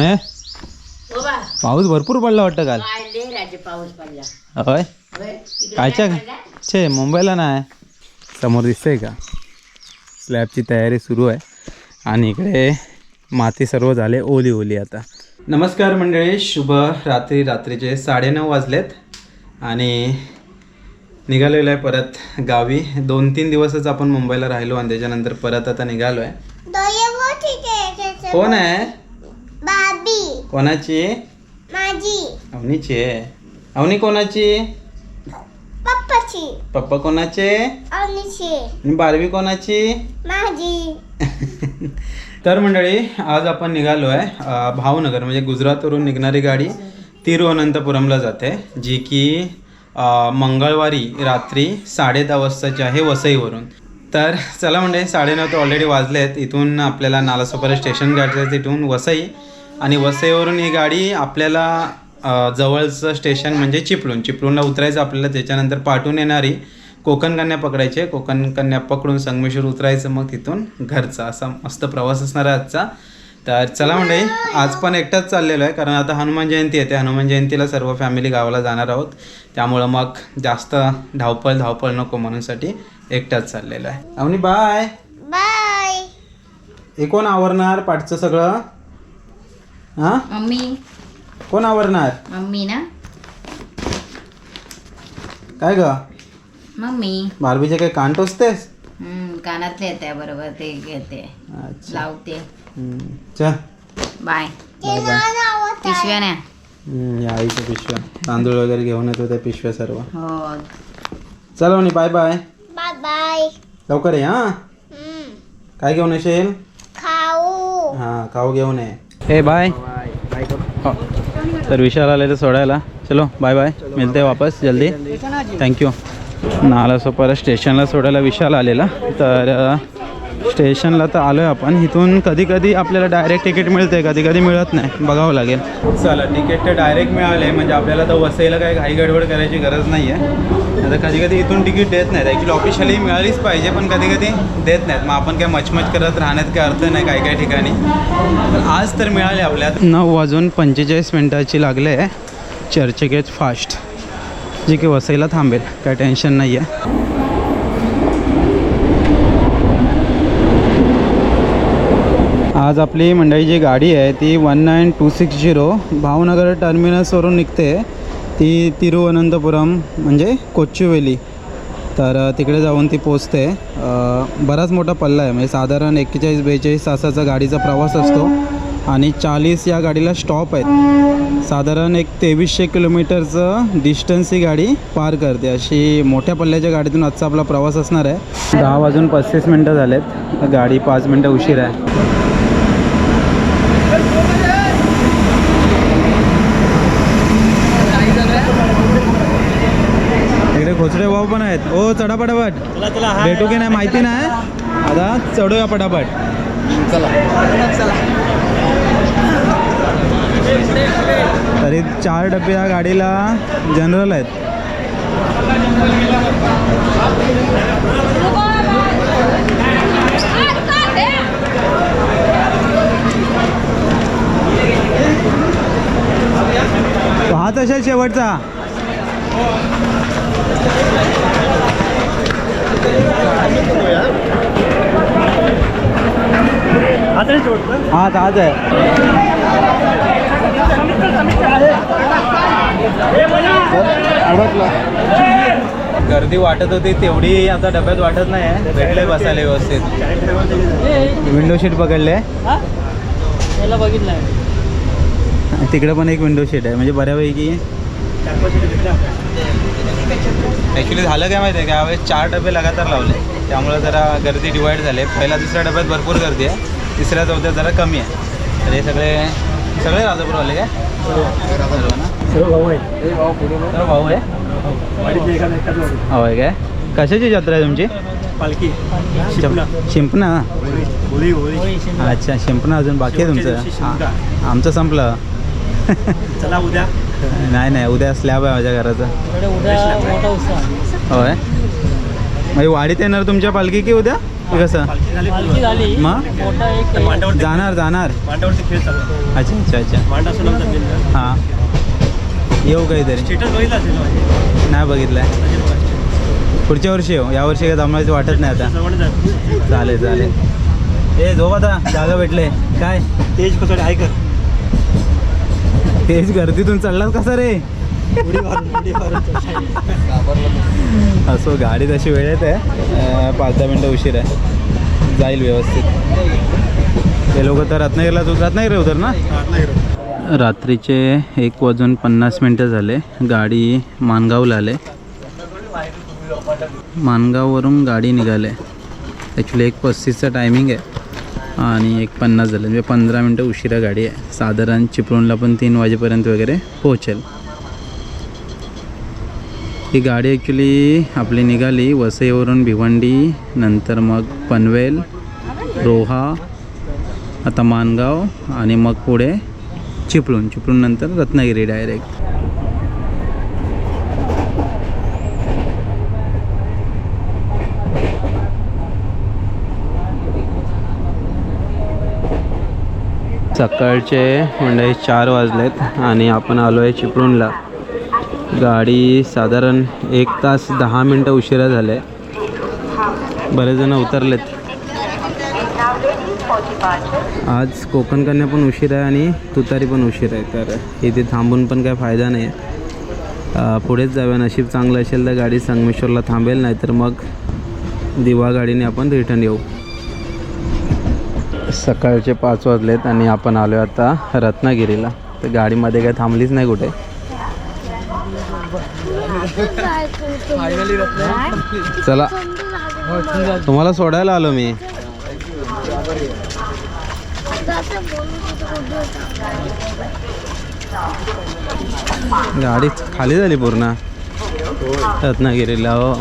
सम्या हो पाऊस भरपूर पडला वाटतं काल. काय लय राजे पाऊस पडला. होय? कायच्या? छे मुंबईला नाही. समोर दिसतंय का? स्लॅबची तयारी सुरू आहे. आणि इकडे माती सर्व झाले ओली ओली आता. नमस्कार मंडळी शुभ रात्री रात्रीचे साडेनऊ वाजलेत. आणि निघालेलो आहे परत गावी. दोन तीन दिवसच आपण मुंबईला राहिलो आणि त्याच्यानंतर परत आता निघालो आहे कोण आहे? बाबी. कोणाची? माझी. अवनीची. आहे अवनी कोणाची? पप्पाची. पप्पा कोणाचे? अवनीची. आणि बारवी कोणाची? माझी. तर मंडळी आज आपण निघालो आहे भावनगर म्हणजे गुजरातवरून निघणारी गाडी तिरुअनंतपुरमला जाते जी की मंगळवारी रात्री साडे दहा वाजताची आहे वसईवरून. तर चला म्हणजे साडेनऊ तर ऑलरेडी वाजले आहेत इथून आपल्याला नालासोपारा स्टेशन आहे तिथून वसई. आणि वसईवरून ही गाडी आपल्याला जवळचं स्टेशन म्हणजे चिपळूण. चिपळूणला उतरायचं आपल्याला त्याच्यानंतर पाठवून येणारी कोकण कन्या पकडायचे. कोकण कन्या पकडून संगमेश्वर उतरायचं मग तिथून घरचा. असा मस्त प्रवास असणार आहे आजचा. तर चला मंडळी आज पण एकटाच चाललेलो आहे कारण आता हनुमान जयंती येते हनुमान जयंतीला सर्व फॅमिली गावाला जाणार आहोत. त्यामुळं मग जास्त धावपळ धावपळ नको म्हणूनसाठी एकटाच चाललेलो आहे. अवनी बाय बाय हे कोण आवरणार पाठचं सगळं? हां? मम्मी. कोण आवरणार मम्मी ना? काय ग? मम्मी. बारबीचे काय कान टोचतेस? हम्म, कानातले येते बरोबर ते घेते. अच्छा. लावते. हम्म. चल. बाय. Bye bye. पिशव्या ना हम्म, या आईच्या पिशव्या. तांदूळ वगैरे घेऊन येतो त्या पिशव्या सर्व. हो. चला म्हणे बाय बाय. बाय बाय लवकर ये हां? हम्म. काय घेऊन येशील? खाऊ. हां खाऊ घेऊन ये. ए बाय हो. तर विशाल आले तर सोडायला. चलो बाय बाय मिळते वापस जल्दी. थँक्यू नाला सोपारा स्टेशनला सोडायला विशाल आलेला. तर स्टेशनला तर आलो आहे आपण. इथून कधी कधी आपल्याला डायरेक्ट तिकीट मिळते कधी कधी मिळत नाही. बघावं लागेल. चला तिकीट तर डायरेक्ट मिळाले. म्हणजे आपल्याला तर वसईला काही घाई गडबड करायची गरज नाही आहे आता कधी कधी इथून तिकीट देत नाहीत. ॲक्च्युली ऑफिशियली मिळालीच पाहिजे पण कधी कधी देत नाहीत. मग आपण काय मचमच करत राहण्यात काय अर्थ नाही काही काही ठिकाणी. पण आज तर मिळाले आपल्यात. नऊ वाजून पंचेचाळीस मिनटाची लागले. आहे चर्चगेट फास्ट. जी की वसईला थांबेल. काय टेन्शन नाही आहे आज आपली मंडळी जी गाडी आहे ती one nine two six zero Bhavnagar टर्मिनसवरून निघते. ती तिरुवनंतपुरम म्हणजे कोच्चुवेली. तर तिकडे जाऊन ती पोचते बराच मोठा पल्ला आहे. म्हणजे साधारण एक्केचाळीस बेचाळीस तासाचा गाडीचा प्रवास असतो. आणि चाळीस या गाडीला स्टॉप आहेत. साधारण एक तेवीसशे किलोमीटरचं डिस्टन्स ही गाडी पार करते. अशी मोठ्या पल्ल्याच्या गाडीतून आजचा आपला प्रवास असणार आहे. दहा वाजून पस्तीस मिनटं झालेत. गाडी पाच मिनटं उशीर आहे इकडे घोचडे भाऊ पण आहेत. ओ चढा पटापट. भेटू की नाही माहिती नाही? आता चढूया पटापट. तरी चार डबे या गाडीला जनरल आहेत. तो हाच असेल शेवटचा. हाच आज आहे गर्दी वाटत होती तेवढी आता डब्यात वाटत नाही आहे. भेटले बसायला व्यवस्थित. विंडो सीट पकडले. तिकडे पण एक विंडो सीट आहे. म्हणजे बऱ्यापैकी ॲक्च्युली झालं काय माहिती आहे का? यावेळेस चार डबे लगातार लावले. त्यामुळे जरा गर्दी डिवाईड झाले पहिल्या दुसऱ्या डब्यात भरपूर गर्दी आहे. तिसऱ्या चौथ्यात जरा कमी आहे. तर हे सगळे सगळे राजापूर आले काय? भाऊ आहे? होय काय? कशाची जत्रा आहे तुमची? पालखी. शिंपणा. होळी. होळी अच्छा शिंपणा अजून बाकी आहे तुमचं? आमचं संपलं. चला उद्या. नाही नाही उद्या स्लॅब आहे माझ्या घराचा. उद्या मोठा उत्सव होय? म्हणजे वाडीत येणार तुमच्या पालखी की उद्या? कसं? मग? जाणार जाणार. अच्छा अच्छा अच्छा. हां. येऊ काहीतरी. बघितला. नाही बघितलंय. पुढच्या वर्षी येऊ. या वर्षी काय थांबायचं वाटत नाही आता. चालेल चालेल. ए झोप आता जागा भेटले. काय? तेज कसं आहे कर. तेच गर्दीतून चढलास कसा रे? असो गाडी तशी वेळेत आहे पाच दहा मिनटं उशीर आहे. जाईल व्यवस्थित. ते लोक तर रत्नागिरीला तू रत्नागिरी उतर ना? रात्रीचे एक वाजून पन्नास मिनटं झाले. गाडी मानगावला आले. मानगाववरून गाडी निघाले. ॲक्च्युली एक पस्तीसचा टायमिंग आहे. आणि एक पन्नास झालं. म्हणजे पंधरा मिनटं उशिरा गाडी आहे. साधारण चिपळूणला पण तीन वाजेपर्यंत वगैरे पोहोचेल. ही गाडी ॲक्च्युली आपली निघाली वसईवरून भिवंडी नंतर मग पनवेल रोहा आता मानगाव आणि मग पुढे चिपळूण. चिपळूणनंतर रत्नागिरी डायरेक्ट सकाळचे म्हणजे चार वाजलेत आणि आपण आलो आहे चिपळूणला. गाडी साधारण एक तास दहा मिनटं उशिरा झाले. बरेच जण उतरलेत. आज कोकण कन्या पण उशीर आहे आणि तुतारी पण उशीर आहे. तर इथे थांबून पण काय फायदा नाही आहे पुढेच जाऊया. नशीब चांगलं असेल तर गाडी संगमेश्वरला थांबेल नाहीतर मग दिवा गाडीने आपण रिटर्न येऊ. सकाळचे पाच वाजलेत आणि आपण आलो आता रत्नागिरीला. तर गाडीमध्ये काय थांबलीच नाही कुठे? चला. तुम्हाला सोडायला आलो मी. गाडी खाली झाली पूर्ण. रत्नागिरीला हो.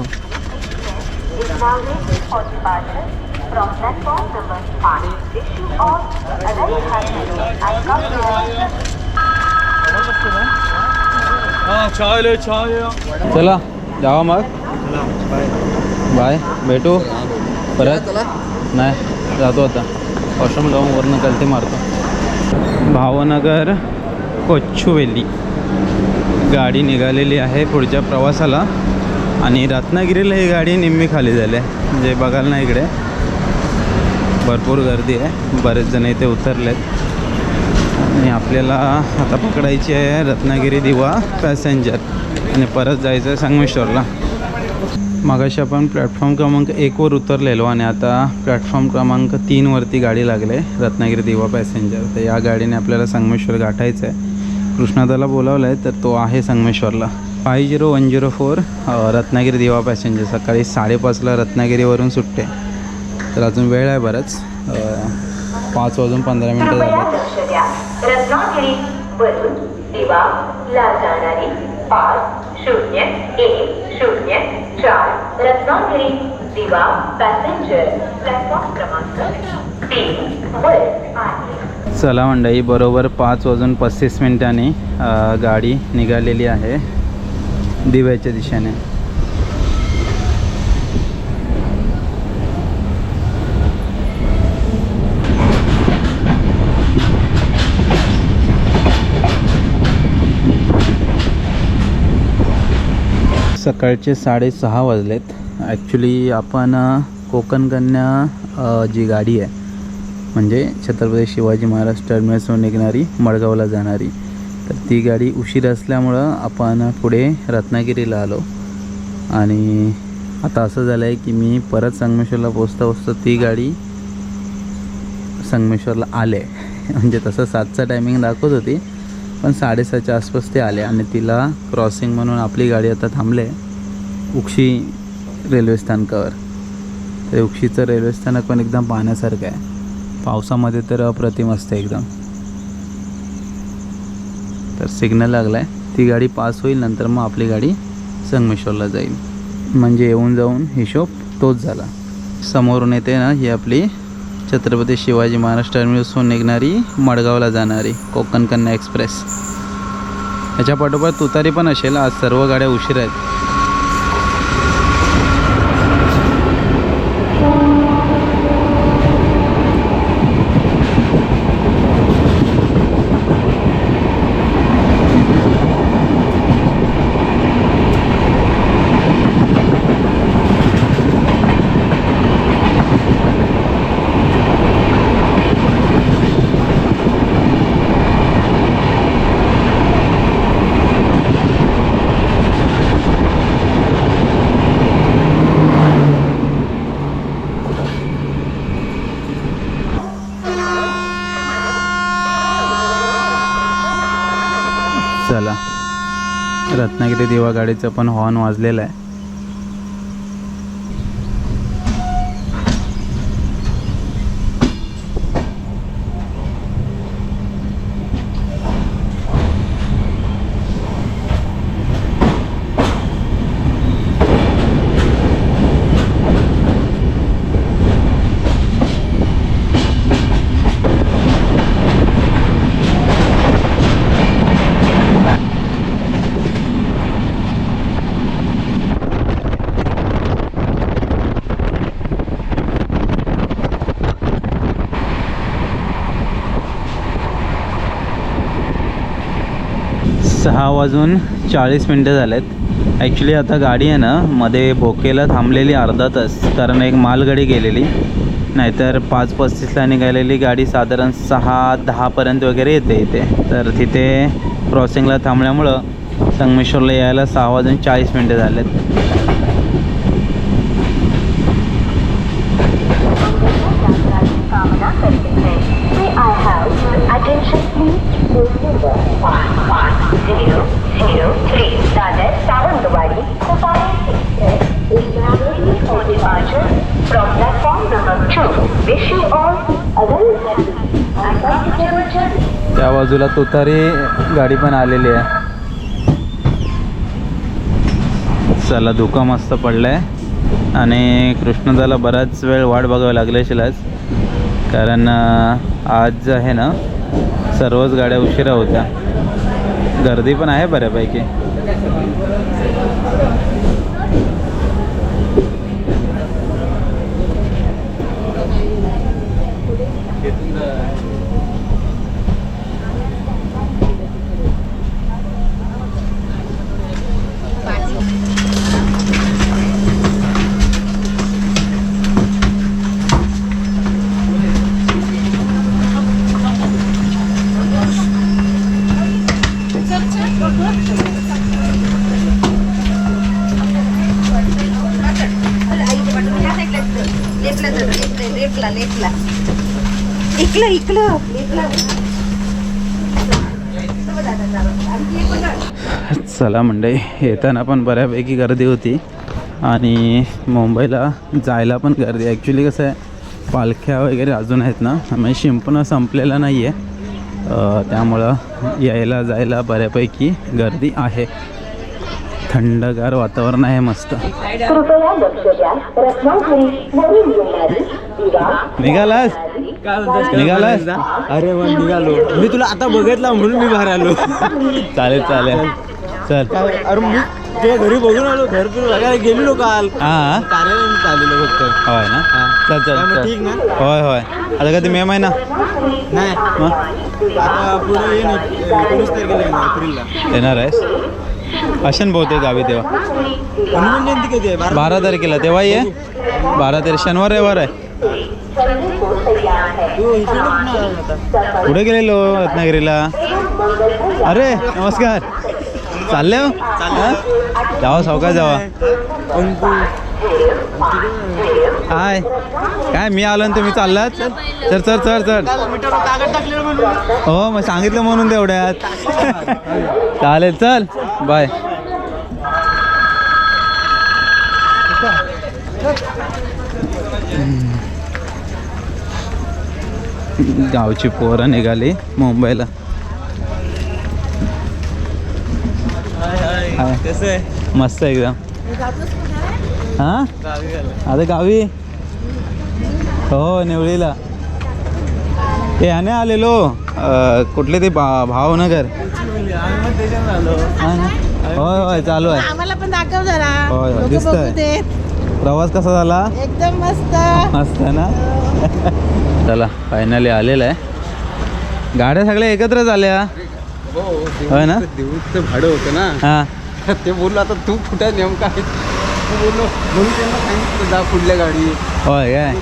चला जावा मग। बाय भेटू परत। नाही जातो आता. वॉशरूम जाऊन वरनं कलते मारतो. भावनगर कोच्छुवेली गाडी निघालेली आहे पुढच्या प्रवासाला. आणि रत्नागिरीला ही गाडी निम्मी खाली झाली आहे. म्हणजे बघायला ना इकडे. भरपूर गर्दी आहे. बरेच जण इथे उतरलेत. आणि आपल्याला आता पकडायची आहे रत्नागिरी दिवा पॅसेंजर. आणि परत जायचं आहे संगमेश्वरला. मागाशी आपण प्लॅटफॉर्म क्रमांक एकवर उतरलेलो आणि आता प्लॅटफॉर्म क्रमांक तीनवरती गाडी लागले रत्नागिरी दिवा पॅसेंजर. तर या गाडीने आपल्याला संगमेश्वर गाठायचं आहे कृष्णादाला बोलावलं आहे तर तो आहे संगमेश्वरला. Five zero one zero four Ratnagiri Diva passenger. सकाळी साडेपाचला रत्नागिरीवरून सुटते. तर अजून वेळ आहे बरंच. पाच वाजून पंधरा मिनटं झाले दिवा पॅसेंजर प्लॅटफॉर्म क्रमांक तीन वर आहे. चला मंडळी बरोबर पाच वाजून पस्तीस मिनिटांनी गाडी निघालेली आहे दिव्याच्या दिशेने. सकाळचे साडेसहा वाजलेत. ॲक्च्युली आपण कोकणकन्या जी गाडी आहे म्हणजे छत्रपती शिवाजी महाराज टर्मिनसवर निघणारी मडगावला जाणारी तर ती गाडी उशीर असल्यामुळं आपण पुढे रत्नागिरीला आलो. आणि आता असं झालं आहे की मी परत संगमेश्वरला पोचता पोचता ती गाडी संगमेश्वरला आले. म्हणजे तसं सातचा टायमिंग दाखवत होती. पण साडेसहाच्या आसपास ते आले आणि तिला क्रॉसिंग म्हणून आपली गाडी आता थांबले उक्षी रेल्वे स्थानकावर. ते उक्षीचं रेल्वे स्थानक पण एकदम पाहण्यासारखं आहे. पावसामध्ये तर अप्रतिम असतं एकदम. तर सिग्नल लागला आहे ती गाडी पास होईल नंतर मग आपली गाडी संगमेश्वरला जाईल. म्हणजे येऊन जाऊन हिशोब तोच झाला. समोरून येते ना ही आपली छत्रपती शिवाजी महाराज टर्मिनसहून निघणारी मडगावला जाणारी कोकण कन्या एक्सप्रेस. याच्या पाठोपाठ तुतारी पण असेल. आज सर्व गाड्या उशीर आहेत. रत्नागिरी दिवा गाडीचं पण हॉर्न वाजलेलं आहे. सहा वाजून चाळीस मिनटं झालेत. ॲक्च्युली आता गाडी आहे ना मध्ये बोकेला थांबलेली अर्धा तास कारण एक मालगाडी गेलेली. नाहीतर पाच पस्तीसला निघालेली गाडी साधारण सहा दहापर्यंत वगैरे येते इथे. तर तिथे क्रॉसिंगला थांबल्यामुळं संगमेश्वरला यायला सहा वाजून चाळीस मिनटं झालेत. त्या बाजूला तुतारी गाडी पण आलेली आहे. चला धुका मस्त पडलाय. आणि कृष्णदाला बराच वेळ वाट बघावी लागली असेल आज. कारण आज जे आहे ना सर्वच गाड्या उशिरा होत्या. गर्दी पण आहे बऱ्यापैकी. चला मंडई येताना पण बऱ्यापैकी गर्दी होती. आणि मुंबईला जायला पण गर्दी. ॲक्च्युली कसं आहे पालख्या वगैरे अजून आहेत ना. म्हणजे शिंपणं संपलेलं नाही आहे त्यामुळं यायला जायला बऱ्यापैकी गर्दी आहे. थंडगार वातावरण आहे मस्त. निघालास? निघालास? अरे मग निघालो. मी तुला आता बघितला म्हणून मी बाहेर आलो. चालेल चालेल. चल. अरे मी तुझ्या घरी बघून आलो घर फिरून बघायला गेलेलो काल. हां? कार्यालयात आलेलो फक्त. होय ना? चल चल ठीक ना? होय होय. आता कधी मे महिना? नाही. मग आता पुढे येईन एकोणीस तारखेला येणार एप्रिलला. येणार आहेस? अशन बहुतेक गावी तेव्हा. हनुमान जयंती कधी आहे? बारा बारा तारखेला. तेव्हा ये बारा तारीख शनिवार रविवार आहे? तू कुठं गेलेलो रत्नागिरीला. अरे नमस्कार. चालले हो? जावा सावकाश जावा. तू काय काय मी आलो आणि तुम्ही चाललात? चल चल चल चल. हो मग सांगितलं म्हणून तेवढ्यात. चालेल चल. बाय. गावची पोरं निघाली मुंबईला. हाय. कसं आहे? मस्त एकदम. हां? आता गावी? हो निवळीला. ते ह्याने आलेलो. कुठले ते भा भावनगर? हा? होय होय चालू आहे. आम्हाला पण दाखव जरा. होय, होय, दिसतंय. प्रवास कसा झाला? एकदम मस्त. मस्त ना? चला फायनली आलेलं आहे. गाड्या सगळ्या एकत्रच आल्या. होय ना? देऊचं भाडं होतं ना. हां. ते बोललो आता तू कुठे नेमका आहे? तू बोललो म्हणून त्यांना सांगितलं जा पुढल्या गाडी. होय काय?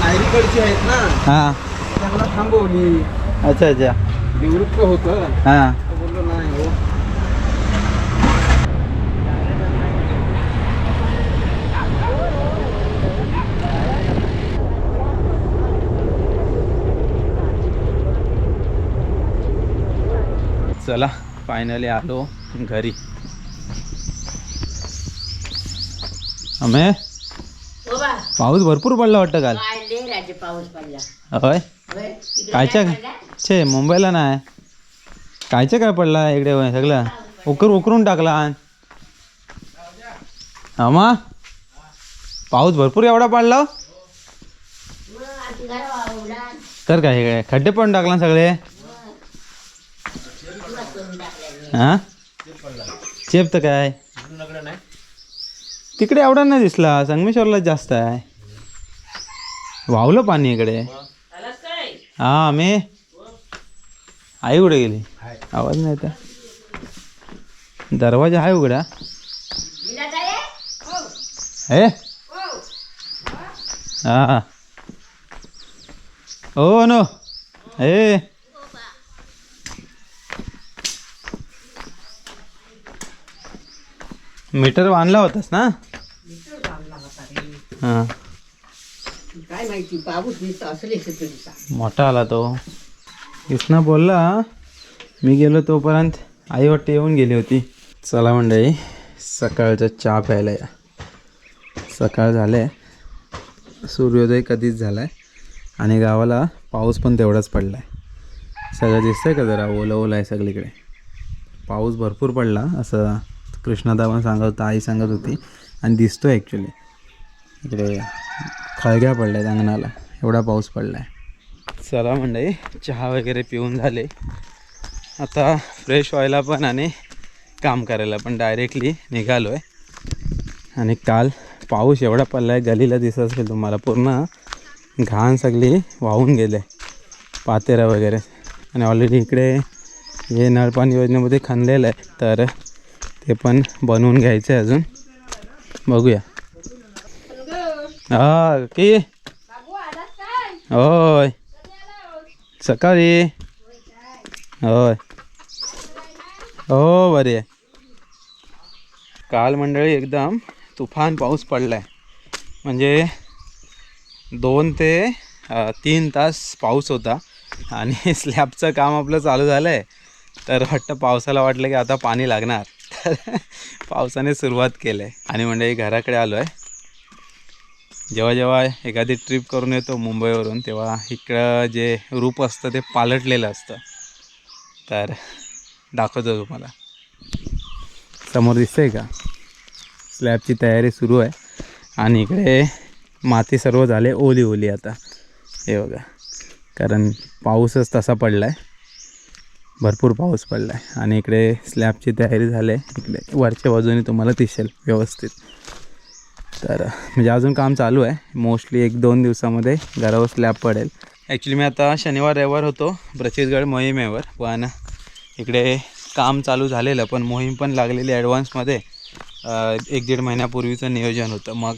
नायरीकडची आहेत ना. हां. त्यांना थांबवली. अच्छा अच्छा. निवृत्त होतं. हां हो. चला फायनली आलो घरी. अमे पाऊस भरपूर पडला वाटतं काल. पाऊस पडला. होय? कायच्या छे मुंबईला नाही. कायच्या काय पडला इकडे सगळं? उकर उकरून टाकला. आमा पाऊस भरपूर एवढा पडला हो? तर काय हे खड्डे पण टाकला सगळे? हा? चेप तर काय? तिकडे एवढा नाही दिसला. संगमेश्वरला जास्त आहे. वावलं पाणी इकडे. हा मी आई कुठे गेली? आवाज नाही तर दरवाजा आहे उघडा. हे? हा. हो नो हे. मीटर बांधला होतास ना? हा. काय माहिती दिसतो असले मोठा आला तो. कृष्णा बोलला मी गेलो तोपर्यंत आई वाटते येऊन गेली होती. चला मंडळी सकाळचा चहा प्यायला या. सकाळ झाले सूर्योदय कधीच झाला आहे आणि गावाला पाऊस पण तेवढाच पडला आहे सगळं दिसतंय का जरा? ओलं ओलं आहे सगळीकडे. पाऊस भरपूर पडला असं कृष्णादा पण सांगत होता आई सांगत होती. आणि दिसतो ॲक्च्युली इकडे खळग्या पडल्या आहेत अंगणाला. एवढा पाऊस पडला आहे चला मंडळी चहा वगैरे पिऊन झाले. आता फ्रेश व्हायला पण आणि काम करायला पण डायरेक्टली निघालो आहे आणि काल पाऊस एवढा पडला आहे गलीला दिसत असेल तुम्हाला पूर्ण घाण सगळी वाहून गेले पातेरा वगैरे. आणि ऑलरेडी इकडे हे नळपाणी योजनेमध्ये खणलेलं आहे. तर ते पण बनवून घ्यायचं आहे अजून. बघूया. हा की? होय. सकाळी. होय. हो बरे काल मंडळी एकदम तुफान पाऊस पडला आहे म्हणजे दोन ते तीन तास पाऊस होता. आणि स्लॅबचं काम आपलं चालू झालं आहे तर वाटतं पावसाला वाटलं की आता पाणी लागणार. तर पावसाने सुरुवात केलं आहे आणि मंडळी घराकडे आलो आहे जेव्हा जेव्हा एखादी ट्रिप करून येतो मुंबईवरून तेव्हा इकडं जे रूप असतं ते पालटलेलं असतं. तर दाखवतो तुम्हाला. समोर दिसतंय का? स्लॅबची तयारी सुरू आहे. आणि इकडे माती सर्व झाले ओली ओली आता. हे बघा. कारण पाऊसच तसा पडला आहे भरपूर पाऊस पडला आहे आणि इकडे स्लॅबची तयारी झाली आहे इकडे वरच्या बाजूने तुम्हाला दिसेल व्यवस्थित. तर म्हणजे अजून काम चालू आहे. मोस्टली एक दोन दिवसामध्ये घरावर स्लॅब पडेल. ॲक्च्युली मी आता शनिवार रविवार होतो. प्रचितगड मोहिमेवर. पण इकडे काम चालू झालेलं पण मोहीम पण लागलेली ॲडव्हान्समध्ये एक दीड महिन्यापूर्वीचं नियोजन होतं. मग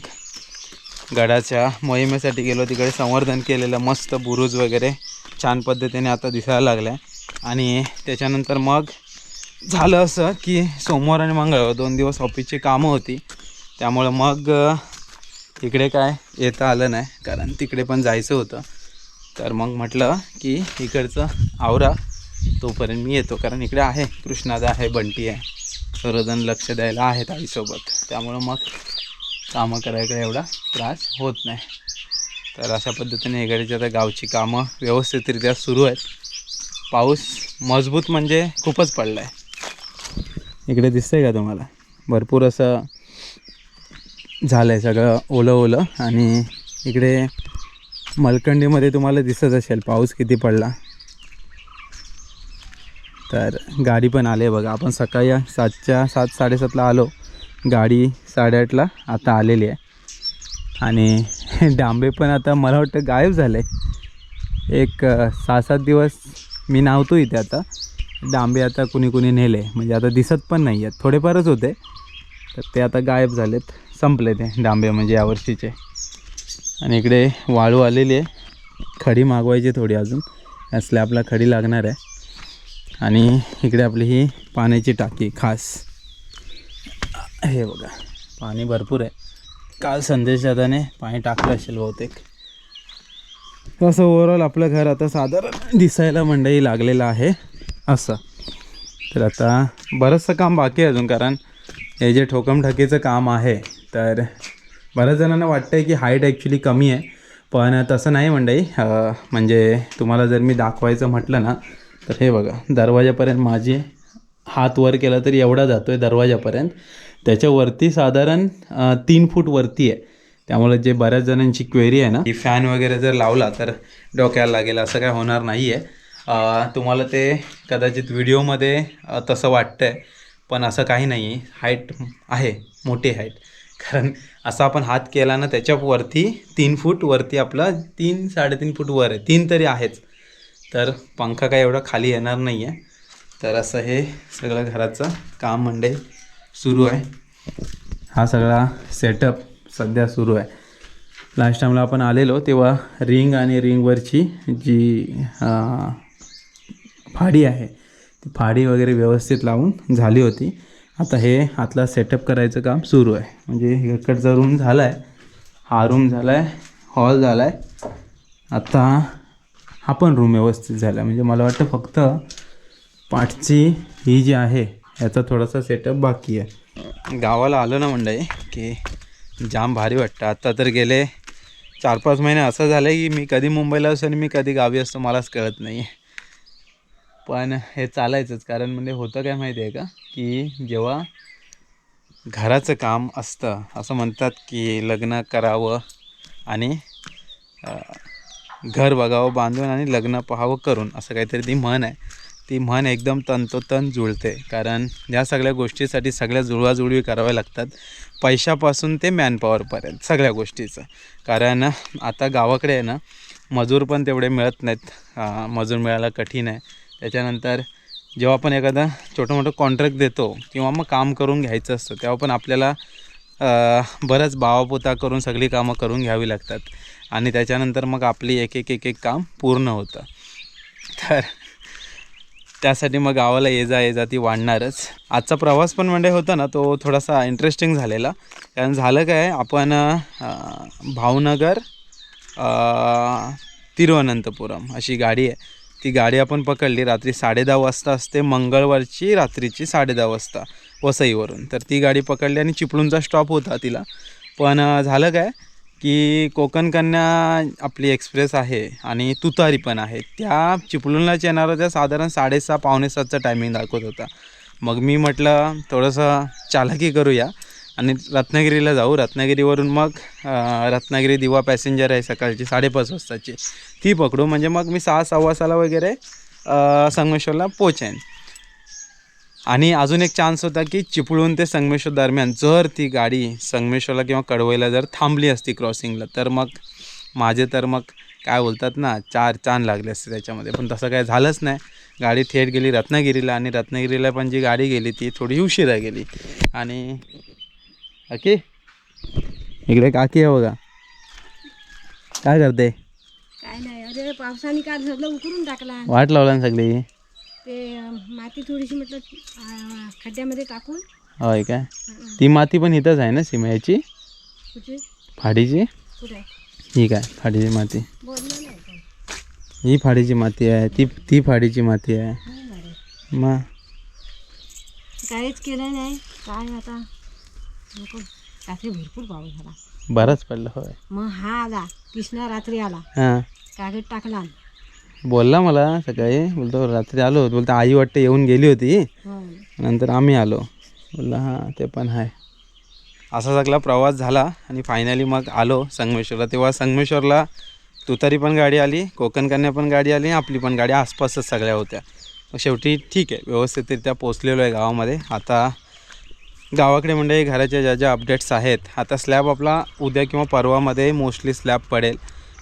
गडाच्या मोहिमेसाठी गेलो तिकडे संवर्धन केलेलं मस्त बुरुज वगैरे छान पद्धतीने आता दिसायला लागलं आहे आणि त्याच्यानंतर मग झालं असं की सोमवार आणि मंगळवार दोन दिवस ऑफिसची कामं होती. त्यामुळं मग इकडे काय येता आलं नाही. कारण तिकडे पण जायचं होतं. तर मग म्हटलं की इकडचं आवरा. तोपर्यंत मी येतो. कारण इकडे आहे कृष्णादा आहे बंटी आहे. सर्वजण लक्ष द्यायला आहेत आईसोबत. त्यामुळं मग कामं करायला एवढा त्रास होत नाही. तर अशा पद्धतीने इकडची आता गावची कामं व्यवस्थितरित्या सुरू आहेत. पाऊस मजबूत म्हणजे खूपच पडला आहे इकडे दिसतंय का तुम्हाला? भरपूर असं झालं आहे सगळं ओलं ओलं आणि इकडे मलकंडीमध्ये तुम्हाला दिसत असेल पाऊस किती पडला. तर गाडी पण आली आहे बघा. आपण सकाळी सातच्या सात साडेसातला आलो. गाडी साडेआठला आता आलेली आहे. आणि डांबे पण आता मला वाटतं गायब झाले. एक सहा सात दिवस मी नावतो इथे आता. डांबे आता कुणी कुणी नेले. म्हणजे आता दिसत पण नाही आहेत. थोडेफारच होते. तर ते आता गायब झालेत. संपले ते डांबे म्हणजे यावर्षीचे. आणि इकडे वाळू आलेली आहे. खडी मागवायची थोडी अजून. या स्लॅबला खडी लागणार आहे. आणि इकडे आपली ही पाण्याची टाकी खास. हे बघा. पाणी भरपूर आहे. काल संदेश दादाने पाणी टाकलं असेल बहुतेक. तसं ओव्हरऑल आपलं घर आता साधारण दिसायला मंडई लागलेलं आहे. असं. तर आता बरंचसं काम बाकी आहे अजून कारण हे जे ठोकमठकीचं काम आहे तर बऱ्याच जणांना वाटतं आहे की हाईट ॲक्च्युली कमी आहे. पण तसं नाही मंडई. म्हणजे तुम्हाला जर मी दाखवायचं म्हटलं ना तर हे बघा दरवाजापर्यंत माझी हात वर केला तरी एवढा जातो आहे दरवाजापर्यंत. त्याच्यावरती साधारण तीन फूट वरती आहे. त्यामुळे जे बऱ्याच जणांची क्वेरी आहे ना की फॅन वगैरे जर लावला तर डोक्याला लागेल असं काय होणार नाही आहे तुम्हाला ते कदाचित व्हिडिओमध्ये तसं वाटतं आहे पण असं काही नाही. आहे हाईट आहे मोठी हाईट कारण असा आपण हात केला ना त्याच्यावरती तीन फूट वरती आपला तीन साडेतीन फूट वर आहे. तीन तरी आहेच. तर पंखा काय एवढा खाली येणार नाही आहे तर असं हे सगळं घराचं काम म्हणजे सुरू आहे. हा सगळा सेटअप सध्या सुरू आहे. लास्ट टाईमला आपण आलेलो तेव्हा रिंग आणि रिंगवरची जी फाडी आहे ती फाडी वगैरे व्यवस्थित लावून झाली होती. आता हे आतला सेटअप करायचं काम सुरू आहे. म्हणजे इकडचा रूम झाला आहे हा रूम झाला आहे हॉल झाला आहे आता हा पण रूम व्यवस्थित झाला म्हणजे मला वाटतं फक्त पाठची ही जी आहे याचा थोडासा सेटअप बाकी आहे. गावाला आलो ना मंडळी की जाम भारी वाटतं. आत्ता तर गेले चार पाच महिने असं झालं की मी कधी मुंबईला असतो आणि मी कधी गावी असतो मलाच कळत नाही आहे पण हे चालायचंच कारण म्हणजे होतं काय माहिती आहे का? की जेव्हा घराचं काम असतं असं म्हणतात की लग्न करावं आणि घर बघावं बांधून आणि लग्न पाहावं करून असं काहीतरी ती म्हण आहे. ती म्हण एकदम तंतोतंत जुळते कारण या सगळ्या गोष्टीसाठी सगळ्या जुळवाजुळवी कराव्या लागतात. पैशापासून ते मॅनपॉवरपर्यंत सगळ्या गोष्टीचं. कारण आता गावाकडे आहे ना मजूर पण तेवढे मिळत नाहीत. मजूर मिळायला कठीण आहे. त्याच्यानंतर जेव्हा आपण एखादा छोटं मोठं कॉन्ट्रॅक्ट देतो किंवा मग काम करून घ्यायचं असतं तेव्हा पण आपल्याला बरंच बावापोता करून सगळी कामं करून घ्यावी लागतात. आणि त्याच्यानंतर मग आपली एक एक एक एक काम पूर्ण होतं. तर त्यासाठी मग गावाला ये जा ये जा ती वाढणारच. आजचा प्रवास पण म्हणजे होता ना तो थोडासा इंटरेस्टिंग झालेला. कारण झालं काय आपण भावनगर तिरुअनंतपुरम तिरुवनंतपुरम अशी गाडी आहे. ती गाडी आपण पकडली रात्री साडेदहा वाजता असते मंगळवारची रात्रीची साडेदहा वाजता वसईवरून. तर ती गाडी पकडली आणि चिपळूणचा स्टॉप होता तिला. पण झालं काय की कोकण कन्या आपली एक्सप्रेस आहे आणि तुतारी पण आहे. त्या चिपळूणलाच येणार होत्या. साधारण साडेसहा पावणे सातचा टायमिंग दाखवत होता. मग मी म्हटलं थोडंसं चालाकी करूया. आणि रत्नागिरीला जाऊ. रत्नागिरीवरून मग रत्नागिरी दिवा पॅसेंजर आहे सकाळची साडेपाच वाजताची. ती पकडू. म्हणजे मग मी सहा सव्वा सहाला वगैरे संगमेश्वरला पोचेन आणि अजून एक चान्स होता की चिपळूण ते संगमेश्वर दरम्यान जर ती गाडी संगमेश्वरला किंवा कडवईला जर थांबली असती क्रॉसिंगला तर मग माझे तर मग काय बोलतात ना चार चांद लागले असते त्याच्यामध्ये. पण तसं काय झालंच नाही. गाडी थेट गेली रत्नागिरीला आणि रत्नागिरीला पण जी गाडी गेली ती थोडी उशिरा गेली. आणि काकी? इकडे काकी आहे बघा. काय करते? काय नाही अरे पावसाने काल सगळं उकरून टाकला. वाट लावला ना सगळी. ते माती थोडीशी म्हटलं खड्ड्यामध्ये टाकून. होय काय? ती माती पण इथंच आहे ना सिमेची? कुठे? फाडीची? कुठे? ही काय फाडीची माती? ही फाडीची माती आहे ती ती फाडीची माती आहे. बरं. मग काहीच केलं नाही काय आता? रात्री भरपूर पाऊस झाला. बराच पडलं होय. मग हा आला कृष्णा रात्री आला. हां. कागद टाकला. बोलला मला सकाळी. बोलतो रात्री आलो. बोलतो आई वाटतं येऊन गेली होती. नंतर आम्ही आलो. बोलला हां ते पण आहे असा सगळा प्रवास झाला आणि फायनली मग आलो संगमेश्वरला. तेव्हा संगमेश्वरला तुतारी पण गाडी आली कोकण कन्या पण गाडी आली आपली पण गाडी आसपासच सगळ्या होत्या. मग शेवटी ठीक आहे व्यवस्थितरित्या पोचलेलो आहे गावामध्ये. आता गावाकडे म्हणजे घराच्या ज्या ज्या अपडेट्स आहेत आता स्लॅब आपला उद्या किंवा परवामध्ये मोस्टली स्लॅब पडेल.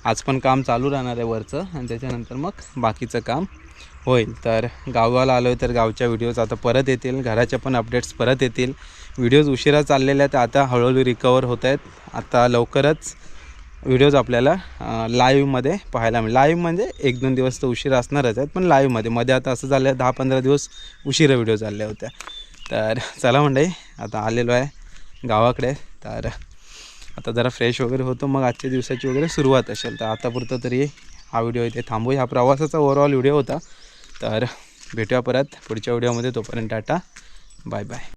आज पण काम चालू राहणार आहे वरचं आणि त्याच्यानंतर मग बाकीचं काम होईल. तर गावाला आलो तर गावच्या व्हिडिओज आता परत येतील घराच्या पण अपडेट्स परत येतील. व्हिडिओज उशिरा चाललेल्या आहेत आता हळूहळू रिकवर होत आहेत आता लवकरच व्हिडिओज आपल्याला लाईव्हमध्ये पाहायला मिळेल. लाईव्ह म्हणजे एक दोन दिवस तर उशिरा असणारच आहेत पण लाईव्हमध्ये मध्ये. आता असं झालं दहा पंधरा दिवस उशिरा व्हिडिओ चालल्या होत्या. तर चला म्हणजे आता आलेलो आहे गावाकडे. तर आता जरा फ्रेश वगैरे होतो मग आजच्या दिवसाची वगैरे सुरुवात असेल. तर आतापुरतं तरी हा व्हिडिओ इथे थांबू ह्या प्रवासाचा ओव्हरऑल व्हिडिओ होता. तर भेटूया परत पुढच्या व्हिडिओमध्ये तोपर्यंत टाटा. Bye bye